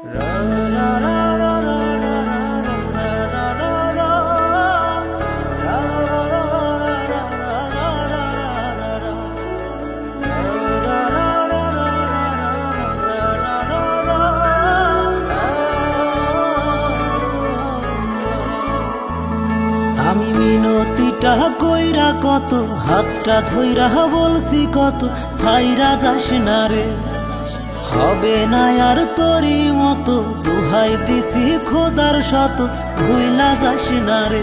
আমি মিনতিটা কইরা কত হাতটা ধইরা বলছি কত সাইরা যাস না রে। হবে না আর তোরই মতো, দুহাই দিছি খোদার শত, ভুইলা যাস না রে।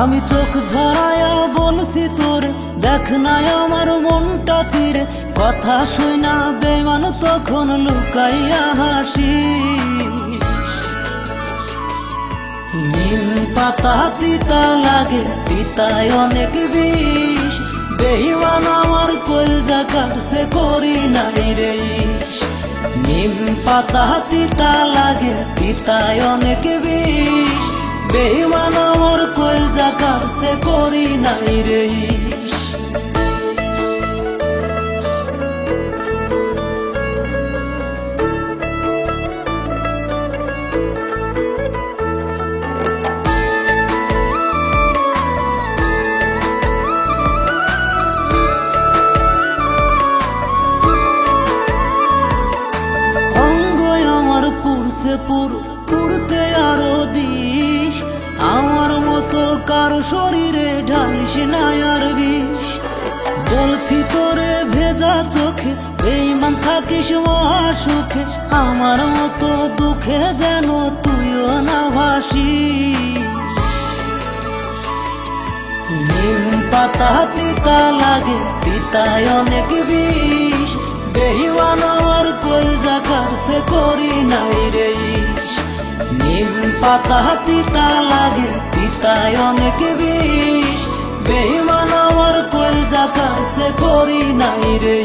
আমি চোখ ধরায়া বলছি তোর, দেখ না আমার মনটা তীরে। কথা শুই না বেমান তখন লুকাইয়া হাসি নিম পাতা তিতা লাগে, তিতায় অনেক বিষ। বেহিমান আমার কল কলজা কাটছে, করি নাই রে। নিম পাতা তিতা লাগে তিতায় অনেক বিষ। বেহিমান আমার জাকার সে করি নাই রে পুরছে পুর পুরতে আরও দিস। আমার মতো কারও শরীরে ঢালিস না আর বিষ। বলছি তোরে ভেজা চোখে বেইমান থাকিস মহা সুখে আমার মতো দুঃখে যেন তুইও না ভাসি নিম পাতা তিতা লাগে, তিতায় অনেক বিষ। বেহিমান আমার কলজা কাছে করি নাই রে। নিম পাতা তিতা লাগে, তিতায় অনেক বিষ বেহিমান আমার কলজা কাছে করি নাই রে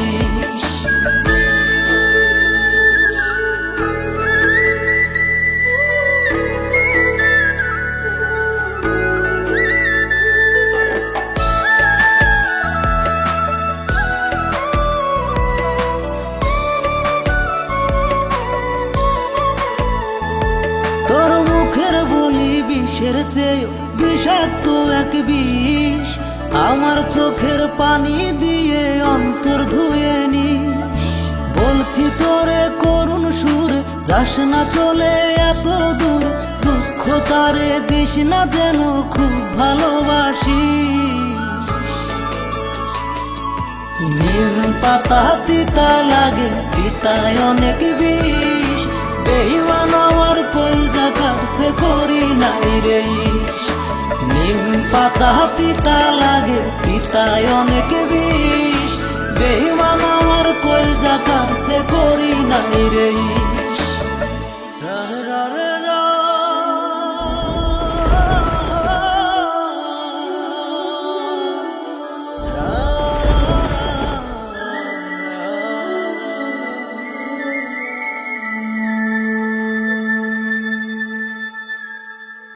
বিষের চেয়ে বিষাক্ত এক বিষ। আমার চোখের পানি দিয়ে অন্তর ধুয়ে নিস। বলছি তোরে, করুণ সুরে, যাস না চলে এত দূর। দুঃখ তারে দিস না যেন খুব ভালোবাসি নিম পাতা তিতা লাগে, তিতায় অনেক বিষ। বেইমান আমার কলজা করি নাই রে নিম পাতা তিতা লাগে, তিতায় অনেক বিষ। বেইমান আমার কলজা কাটছে করি নাই রা।